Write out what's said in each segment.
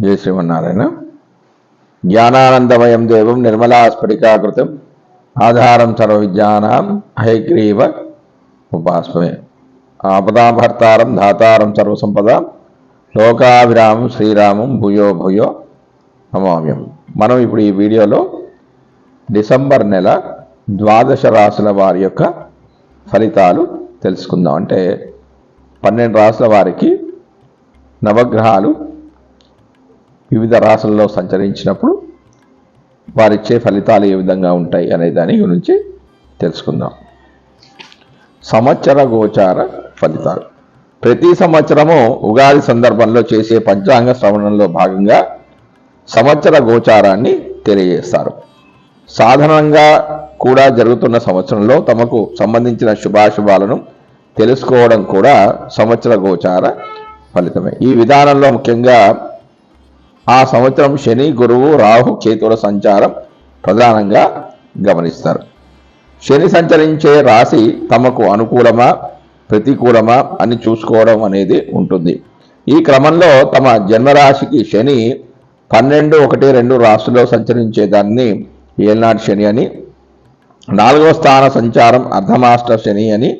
జయ శ్రీమన్నారాయణ. జ్ఞానానందమయం దేవం నిర్మలాస్ఫటికాకృతం ఆధారం సర్వ విజ్ఞానం హైగ్రీవ ఉపాస్మే ఆపదాభర్తారం ధాతారం సర్వసంపద లోకాభిరామం శ్రీరామం భూయో భూయో నమామ్యం. మనం ఇప్పుడు ఈ వీడియోలో డిసెంబర్ నెల ద్వాదశ రాసుల వారి యొక్క ఫలితాలు తెలుసుకుందాం. అంటే పన్నెండు రాసుల వారికి నవగ్రహాలు వివిధ రాసుల్లో సంచరించినప్పుడు వారిచ్చే ఫలితాలు ఏ విధంగా ఉంటాయి అనే దాని గురించి తెలుసుకుందాం. సంవత్సర గోచార ఫలితాలు. ప్రతి సంవత్సరము ఉగాది సందర్భంలో చేసే పంచాంగ శ్రవణంలో భాగంగా సంవత్సర గోచారాన్ని తెలియజేస్తారు. సాధారణంగా కూడా జరుగుతున్న సంవత్సరంలో తమకు సంబంధించిన శుభాశుభాలను తెలుసుకోవడం కూడా సంవత్సర గోచార ఫలితమే. ఈ విధానంలో ముఖ్యంగా ఆ సంవత్సరం శని గురువు రాహు చేతుల సంచారం ప్రధానంగా గమనిస్తారు. శని సంచరించే రాశి తమకు అనుకూలమా ప్రతికూలమా అని చూసుకోవడం అనేది ఉంటుంది. ఈ క్రమంలో తమ జన్మరాశికి శని పన్నెండు ఒకటి రెండు రాశుల్లో సంచరించే దాన్ని శని అని నాలుగవ స్థాన సంచారం అర్ధమాష్ట శని అని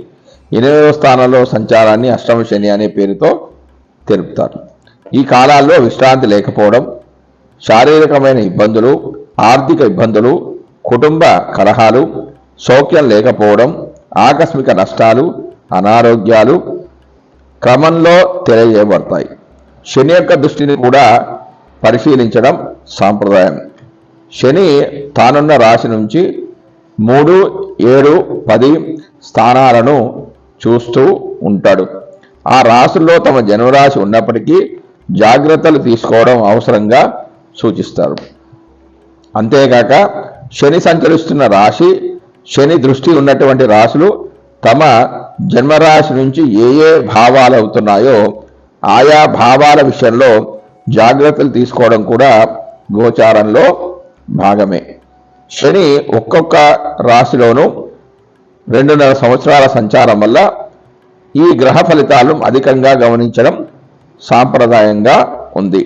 ఎనిమిదవ స్థానంలో సంచారాన్ని అష్టమ శని అనే పేరుతో తెలుపుతారు. ఈ కాలాల్లో విశ్రాంతి లేకపోవడం శారీరకమైన ఇబ్బందులు ఆర్థిక ఇబ్బందులు కుటుంబ కలహాలు సౌఖ్యం లేకపోవడం ఆకస్మిక నష్టాలు అనారోగ్యాలు క్రమంలో తెలియజేయబడతాయి. శని యొక్క దృష్టిని కూడా పరిశీలించడం సాంప్రదాయం. శని తానున్న రాశి నుంచి మూడు ఏడు పది స్థానాలను చూస్తూ ఉంటాడు. ఆ రాశుల్లో తమ జన్మరాశి ఉన్నప్పటికీ జాగ్రత్తలు తీసుకోవడం అవసరంగా సూచిస్తారు. అంతేకాక శని సంచరిస్తున్న రాశి శని దృష్టి ఉన్నటువంటి రాశులు తమ జన్మరాశి నుంచి ఏ ఏ భావాలు అవుతున్నాయో ఆయా భావాల విషయంలో జాగ్రత్తలు తీసుకోవడం కూడా గోచారంలో భాగమే. శని ఒక్కొక్క రాశిలోనూ రెండున్నర సంవత్సరాల సంచారం వల్ల ఈ గ్రహ ఫలితాలను అధికంగా గమనించడం సాంప్రదాయంగా ఉంది.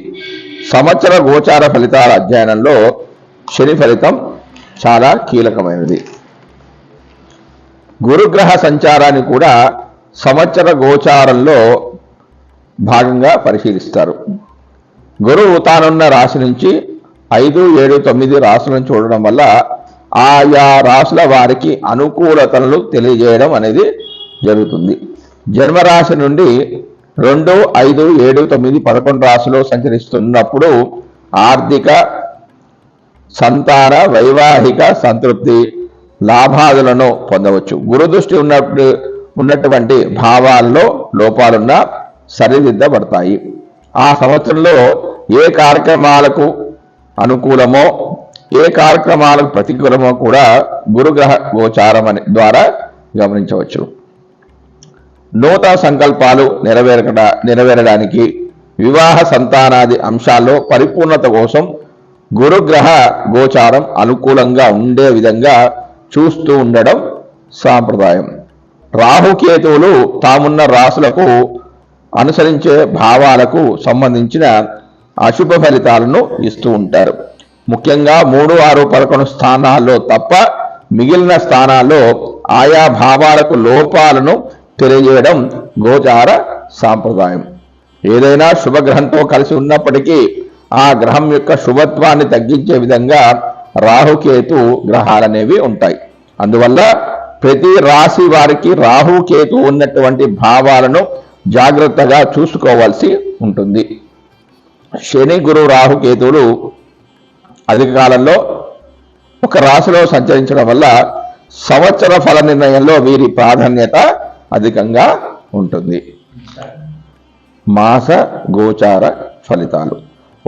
సంవత్సర గోచార ఫలితాల అధ్యయనంలో శని ఫలితం చాలా కీలకమైనది. గురుగ్రహ సంచారాన్ని కూడా సంవత్సర గోచారంలో భాగంగా పరిశీలిస్తారు. గురువు తానున్న రాశి నుంచి ఐదు ఏడు తొమ్మిది రాశులను చూడడం వల్ల ఆయా రాశుల వారికి అనుకూలతలను తెలియజేయడం అనేది జరుగుతుంది. జన్మరాశి నుండి రెండు ఐదు ఏడు తొమ్మిది పదకొండు రాశిలో సంచరిస్తున్నప్పుడు ఆర్థిక సంతాన వైవాహిక సంతృప్తి లాభాదులను పొందవచ్చు. గురుదృష్టి ఉన్నప్పుడు ఉన్నటువంటి భావాల్లో లోపాలున్న సరిదిద్దబడతాయి. ఆ సంవత్సరంలో ఏ కార్యక్రమాలకు అనుకూలమో ఏ కార్యక్రమాలకు ప్రతికూలమో కూడా గురుగ్రహ గోచారం ద్వారా గమనించవచ్చు. నూతన సంకల్పాలు నెరవేరకట నెరవేరడానికి వివాహ సంతానాది అంశాల్లో పరిపూర్ణత కోసం గురుగ్రహ గోచారం అనుకూలంగా ఉండే విధంగా చూస్తూ ఉండడం సాంప్రదాయం. రాహుకేతువులు తామున్న రాసులకు అనుసరించే భావాలకు సంబంధించిన అశుభ ఫలితాలను ఇస్తూ ఉంటారు. ముఖ్యంగా మూడు ఆరు పదకొండు స్థానాల్లో తప్ప మిగిలిన స్థానాల్లో ఆయా భావాలకు లోపాలను తెలియజేయడం గోచార సాంప్రదాయం. ఏదైనా శుభగ్రహంతో కలిసి ఉన్నప్పటికీ ఆ గ్రహం యొక్క శుభత్వాన్ని తగ్గించే విధంగా రాహుకేతు గ్రహాలనేవి ఉంటాయి. అందువల్ల ప్రతి రాశి వారికి రాహుకేతు ఉన్నటువంటి భావాలను జాగ్రత్తగా చూసుకోవాల్సి ఉంటుంది. శని గురు రాహుకేతువులు అధిక కాలంలో ఒక రాశిలో సంచరించడం వల్ల సంవత్సర ఫల నిర్ణయంలో వీరి ప్రాధాన్యత అధికంగా ఉంటుంది. మాస గోచార ఫలితాలు.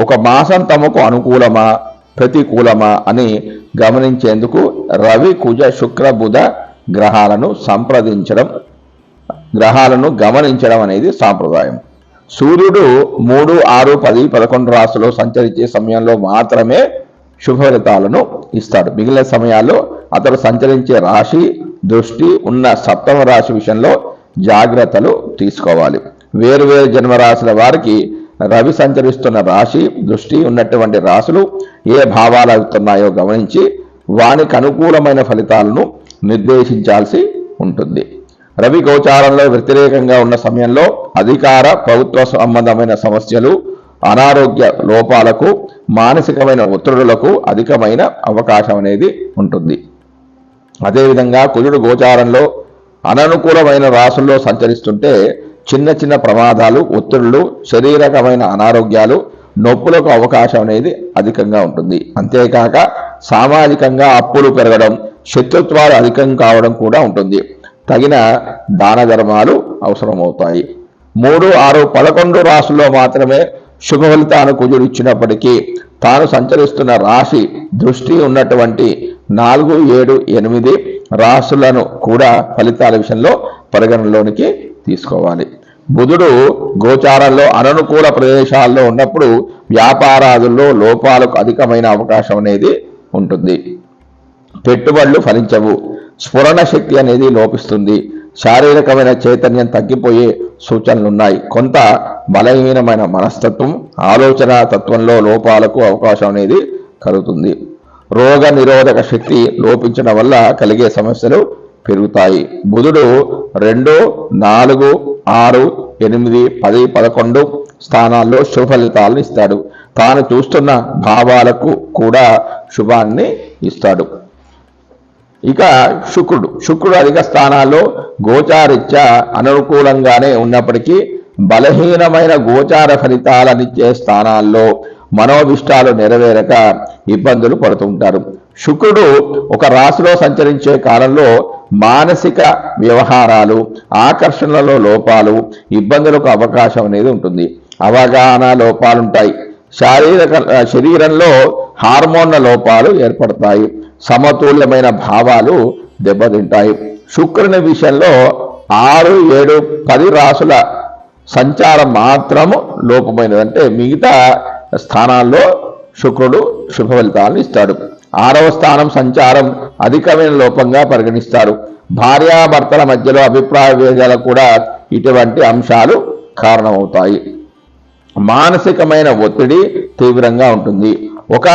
ఒక మాసం తమకు అనుకూలమా? ప్రతికూలమా అని గమనించేందుకు రవి కుజ శుక్ర బుధ గ్రహాలను సంప్రదించడం గ్రహాలను గమనించడం అనేది సాంప్రదాయం. సూర్యుడు మూడు ఆరు పది పదకొండు రాశులు సంచరించే సమయంలో మాత్రమే శుభ ఫలితాలను ఇస్తాడు. మిగిలిన సమయాల్లో అతడు సంచరించే రాశి దృష్టి ఉన్న సప్తమ రాశి విషయంలో జాగ్రత్తలు తీసుకోవాలి. వేరువేరు జన్మరాశుల వారికి రవి సంచరిస్తున్న రాశి దృష్టి ఉన్నటువంటి రాశులు ఏ భావాలు అవుతున్నాయో గమనించి వానికి అనుకూలమైన ఫలితాలను నిర్దేశించాల్సి ఉంటుంది. రవి గోచారంలో వ్యతిరేకంగా ఉన్న సమయంలో అధికార ప్రభుత్వ సంబంధమైన సమస్యలు అనారోగ్య లోపాలకు మానసికమైన ఒత్తిడులకు అధికమైన అవకాశం అనేది ఉంటుంది. అదేవిధంగా కుజుడు గోచారంలో అననుకూలమైన రాసుల్లో సంచరిస్తుంటే చిన్న చిన్న ప్రమాదాలు ఒత్తిడులు శరీరకమైన అనారోగ్యాలు నొప్పులకు అవకాశం అనేది అధికంగా ఉంటుంది. అంతేకాక సామాజికంగా అప్పులు పెరగడం శత్రుత్వాలు అధికం కావడం కూడా ఉంటుంది. తగిన దాన ధర్మాలు అవసరమవుతాయి. మూడు ఆరు పదకొండు రాసుల్లో మాత్రమే శుభ ఫలితాను కుజుడు ఇచ్చినప్పటికీ తాను సంచరిస్తున్న రాశి దృష్టి ఉన్నటువంటి నాలుగు ఏడు ఎనిమిది రాశులను కూడా ఫలితాల విషయంలో పరిగణలోనికి తీసుకోవాలి. బుధుడు గోచారంలో అననుకూల ప్రదేశాల్లో ఉన్నప్పుడు వ్యాపారాదుల్లో లోపాలకు అధికమైన అవకాశం అనేది ఉంటుంది. పెట్టుబడులు ఫలించవు. స్ఫురణ శక్తి అనేది లోపిస్తుంది. శారీరకమైన చైతన్యం తగ్గిపోయే సూచనలు ఉన్నాయి కొంత బలహీనమైన మనస్తత్వం ఆలోచన తత్వంలో లోపాలకు అవకాశం అనేది కలుగుతుంది. రోగ నిరోధక శక్తి లోపించడం వల్ల కలిగే సమస్యలు పెరుగుతాయి. బుధుడు రెండు నాలుగు ఆరు ఎనిమిది పది పదకొండు స్థానాల్లో శుభ ఫలితాలను ఇస్తాడు. తాను చూస్తున్న భావాలకు కూడా శుభాన్ని ఇస్తాడు. ఇక శుక్రుడు. శుక్రుడు అధిక స్థానాల్లో గోచారిత్య అనుకూలంగానే ఉన్నప్పటికీ బలహీనమైన గోచార ఫలితాలనిచ్చే స్థానాల్లో మనోభిష్టాలు నెరవేరక ఇబ్బందులు పడుతుంటారు. శుక్రుడు ఒక రాశిలో సంచరించే కాలంలో మానసిక వ్యవహారాలు ఆకర్షణలలో లోపాలు ఇబ్బందులకు అవకాశం అనేది ఉంటుంది. అవగాహన లోపాలుంటాయి. శారీరక శరీరంలో హార్మోన్ల లోపాలు ఏర్పడతాయి. సమతుల్యమైన భావాలు దెబ్బతింటాయి. శుక్రుని విషయంలో ఆరు ఏడు పది రాసుల సంచారం మాత్రము లోపమైనదంటే మిగతా స్థానాల్లో శుక్రుడు శుభ ఫలితాలను ఇస్తాడు. ఆరవ స్థానం సంచారం అధికమైన లోపంగా పరిగణిస్తారు. భార్యాభర్తల మధ్యలో అభిప్రాయ భేదాలకు కూడా ఇటువంటి అంశాలు కారణమవుతాయి. మానసికమైన ఒత్తిడి తీవ్రంగా ఉంటుంది. ఒక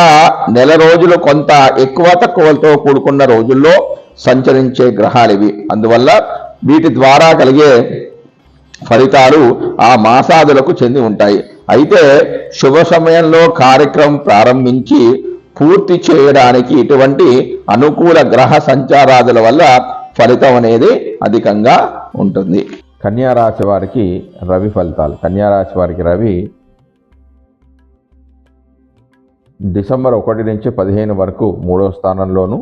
నెల రోజులు కొంత ఎక్కువ తక్కువలతో కూడుకున్న రోజుల్లో సంచరించే గ్రహాలు ఇవి. అందువల్ల వీటి ద్వారా కలిగే ఫలితాలు ఆ మాసాదులకు చెంది ఉంటాయి. అయితే శుభ సమయంలో కార్యక్రమం ప్రారంభించి పూర్తి చేయడానికి ఇటువంటి అనుకూల గ్రహ సంచారాదుల వల్ల ఫలితం అనేది అధికంగా ఉంటుంది. కన్యారాశి వారికి రవి ఫలితాలు. కన్యారాశి వారికి రవి డిసెంబర్ ఒకటి నుంచి పదిహేను వరకు మూడో స్థానంలోను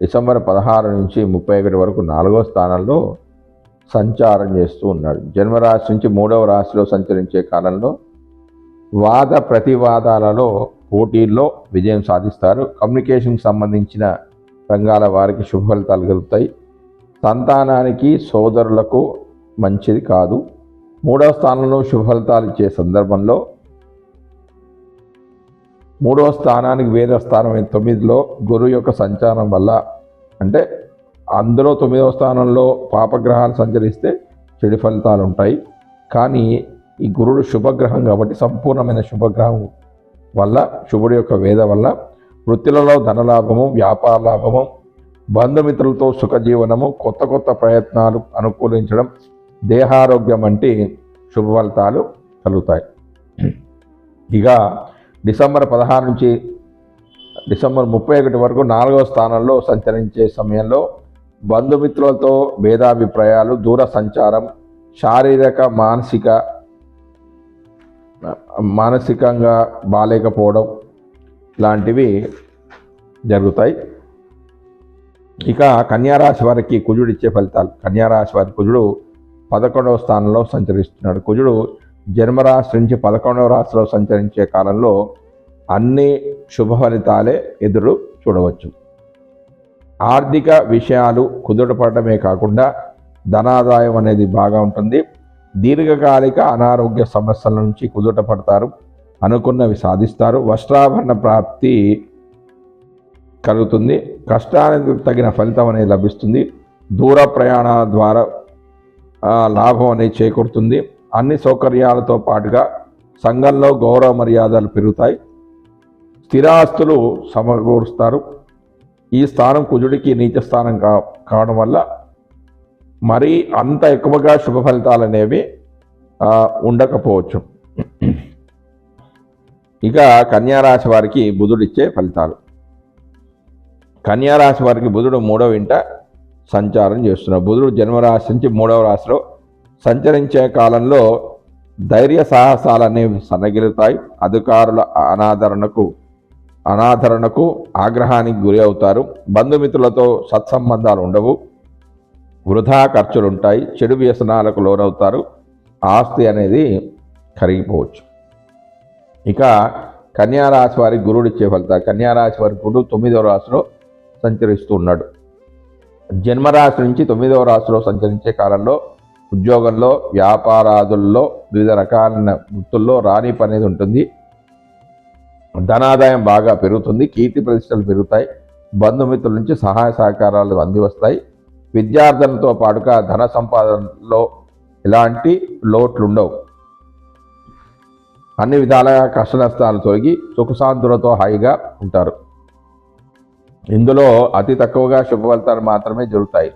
డిసెంబర్ పదహారు నుంచి ముప్పై ఒకటి వరకు నాలుగో స్థానంలో సంచారం చేస్తూ ఉన్నాడు. జన్మరాశి నుంచి మూడవ రాశిలో సంచరించే కాలంలో వాద ప్రతివాదాలలో పోటీల్లో విజయం సాధిస్తారు. కమ్యూనికేషన్కి సంబంధించిన రంగాల వారికి శుభ ఫలితాలు కలుగుతాయి. సంతానానికి సోదరులకు మంచిది కాదు. మూడవ స్థానంలో శుభ ఫలితాలు ఇచ్చే సందర్భంలో మూడవ స్థానానికి వేరే స్థానం తొమ్మిదిలో గురువు యొక్క సంచారం వల్ల అంటే అందులో తొమ్మిదవ స్థానంలో పాపగ్రహాలు సంచరిస్తే చెడు ఫలితాలు ఉంటాయి. కానీ ఈ గురుడు శుభగ్రహం కాబట్టి సంపూర్ణమైన శుభగ్రహం వల్ల శుభుడి యొక్క వేద వల్ల వృత్తులలో ధనలాభము వ్యాపార లాభము బంధుమిత్రులతో సుఖజీవనము కొత్త కొత్త ప్రయత్నాలు అనుకూలించడం దేహారోగ్యం వంటి శుభ ఫలితాలు కలుగుతాయి. ఇక డిసెంబర్ పదహారు నుంచి డిసెంబర్ ముప్పై ఒకటి వరకు నాలుగవ స్థానంలో సంచరించే సమయంలో బంధుమిత్రులతో భేదాభిప్రాయాలు దూర సంచారం శారీరక మానసిక మానసికంగా బాగాలేకపోవడం లాంటివి జరుగుతాయి. ఇక కన్యారాశి వారికి కుజుడు ఇచ్చే ఫలితాలు. కన్యారాశి వారి కుజుడు పదకొండవ స్థానంలో సంచరిస్తున్నాడు. కుజుడు జన్మరాశి నుంచి పదకొండవ రాశిలో సంచరించే కాలంలో అన్ని శుభ ఫలితాలే ఎదురు చూడవచ్చు. ఆర్థిక విషయాలు కుదుటపడమే కాకుండా ధనాదాయం అనేది బాగా ఉంటుంది. దీర్ఘకాలిక అనారోగ్య సమస్యల నుంచి కుదుట పడతారు అనుకున్నవి సాధిస్తారు. వస్త్రాభరణ ప్రాప్తి కలుగుతుంది. కష్టానికి తగిన ఫలితం అనేది లభిస్తుంది. దూర ప్రయాణాల ద్వారా లాభం అనేది చేకూరుతుంది. అన్ని సౌకర్యాలతో పాటుగా సంఘంలో గౌరవ మర్యాదలు పెరుగుతాయి. స్థిరాస్తులు సమకూరుస్తారు. ఈ స్థానం కుజుడికి నీచ స్థానం కా కావడం వల్ల మరీ అంత ఎక్కువగా శుభ ఫలితాలు అనేవి ఉండకపోవచ్చు. ఇక కన్యారాశి వారికి బుధుడిచ్చే ఫలితాలు. కన్యారాశి వారికి బుధుడు మూడవ ఇంట సంచారం చేస్తున్నాడు బుధుడు జన్మరాశి నుంచి మూడవ రాశిలో సంచరించే కాలంలో ధైర్య సాహసాలు అనేవి సన్నగిలుతాయి. అధికారుల అనాదరణకు అనాదరణకు ఆగ్రహానికి గురి అవుతారు. బంధుమిత్రులతో సత్సంబంధాలు ఉండవు. వృధా ఖర్చులు ఉంటాయి చెడు వ్యసనాలకు లోనవుతారు ఆస్తి అనేది కరిగిపోవచ్చు. ఇక కన్యారాశి వారికి గురువుడు ఇచ్చే ఫలితాలు కన్యారాశి వారి గురుడు తొమ్మిదవ రాశిలో సంచరిస్తూ ఉన్నాడు. జన్మరాశి నుంచి తొమ్మిదవ రాశిలో సంచరించే కాలంలో ఉద్యోగంలో వ్యాపారాదుల్లో వివిధ రకాలైన వృత్తుల్లో రాణి అనేది ఉంటుంది. ధనాదాయం బాగా పెరుగుతుంది కీర్తి ప్రతిష్టలు పెరుగుతాయి బంధుమిత్రుల నుంచి సహాయ సహకారాలు అంది విద్యార్థనతో విద్యార్థులతో పాటుగా ధన సంపాదనలో ఎలాంటి లోట్లు ఉండవు అన్ని విధాలుగా కష్ట నష్టాలు తొలగి సుఖశాంతులతో హాయిగా ఉంటారు. ఇందులో అతి తక్కువగా శుభ ఫలితాలు మాత్రమే జరుగుతాయి.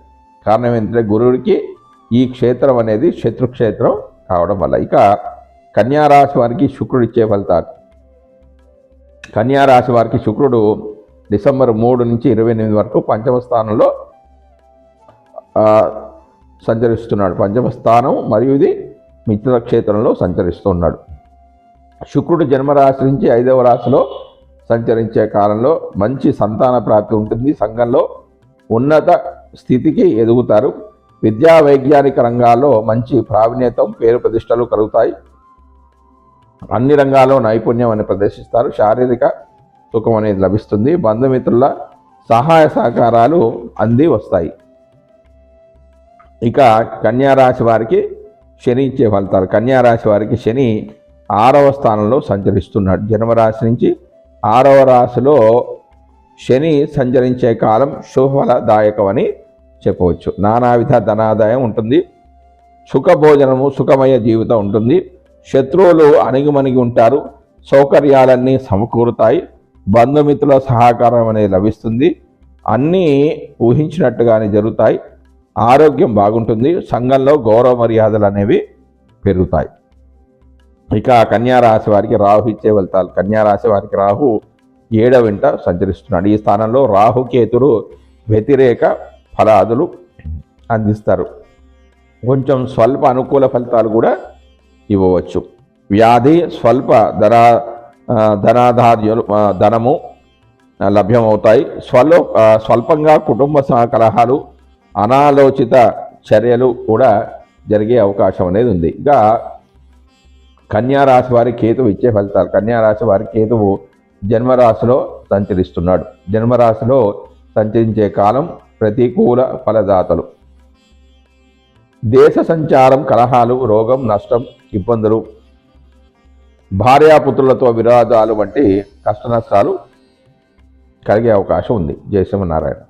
కారణం ఏంటంటే గురువుడికి ఈ క్షేత్రం అనేది శత్రుక్షేత్రం కావడం వల్ల. ఇక కన్యారాశి వారికి శుక్రుడు ఇచ్చే ఫలితాలు. కన్యారాశి వారికి శుక్రుడు డిసెంబర్ మూడు నుంచి ఇరవై ఎనిమిది వరకు పంచమ స్థానంలో సంచరిస్తున్నాడు. పంచమ స్థానం మరియు ఇది మిత్రక్షేత్రంలో సంచరిస్తున్నాడు. శుక్రుడు జన్మరాశి నుంచి ఐదవ రాశిలో సంచరించే కాలంలో మంచి సంతాన ప్రాప్తి ఉంటుంది. సంఘంలో ఉన్నత స్థితికి ఎదుగుతారు. విద్యా వైజ్ఞానిక రంగాల్లో మంచి ప్రావీణ్యతం పేరు ప్రతిష్టలు కలుగుతాయి. అన్ని రంగాల్లో నైపుణ్యం అని ప్రదర్శిస్తారు. శారీరక సుఖం అనేది లభిస్తుంది. బంధుమిత్రుల సహాయ సహకారాలు అంది వస్తాయి. ఇక కన్యారాశి వారికి శని ఇచ్చే ఫలితాలు. కన్యారాశి వారికి శని ఆరవ స్థానంలో సంచరిస్తున్నాడు. జన్మరాశి నుంచి ఆరవ రాశిలో శని సంచరించే కాలం శుభఫలదాయకమని చెప్పవచ్చు. నానావిధ ధనాదాయం ఉంటుంది. సుఖభోజనము సుఖమయ జీవితం ఉంటుంది. శత్రువులు అణిగిమణిగి ఉంటారు. సౌకర్యాలన్నీ సమకూరుతాయి. బంధుమిత్రుల సహకారం అనేది లభిస్తుంది. అన్నీ ఊహించినట్టుగానే జరుగుతాయి. ఆరోగ్యం బాగుంటుంది సంఘంలో గౌరవ మర్యాదలు అనేవి పెరుగుతాయి. ఇక కన్యారాశి వారికి రాహు ఇచ్చే వెళ్తారు కన్యారాశి వారికి రాహు ఏడవింట సంచరిస్తున్నాడు. ఈ స్థానంలో రాహు కేతులు వ్యతిరేక ఫలాదులు అందిస్తారు. కొంచెం స్వల్ప అనుకూల ఫలితాలు కూడా ఇవ్వవచ్చు. వ్యాధి స్వల్ప ధన ధనాధార్యులు ధనము లభ్యమవుతాయి. స్వల్ప స్వల్పంగా కుటుంబ సహ కలహాలు అనాలోచిత చర్యలు కూడా జరిగే అవకాశం అనేది ఉంది. ఇక కన్యారాశి వారి కేతువు ఇచ్చే ఫలితాలు. కన్యారాశి వారి కేతువు జన్మరాశిలో సంచరిస్తున్నాడు. జన్మరాశిలో సంచరించే కాలం ప్రతికూల ఫలదాతలు. దేశ సంచారం కలహాలు రోగం నష్టం ఇబ్బందులు భార్యాపుత్రులతో విరాదాలు వంటి కష్ట నష్టాలు కలిగే అవకాశం ఉంది. జయసింహనారాయణ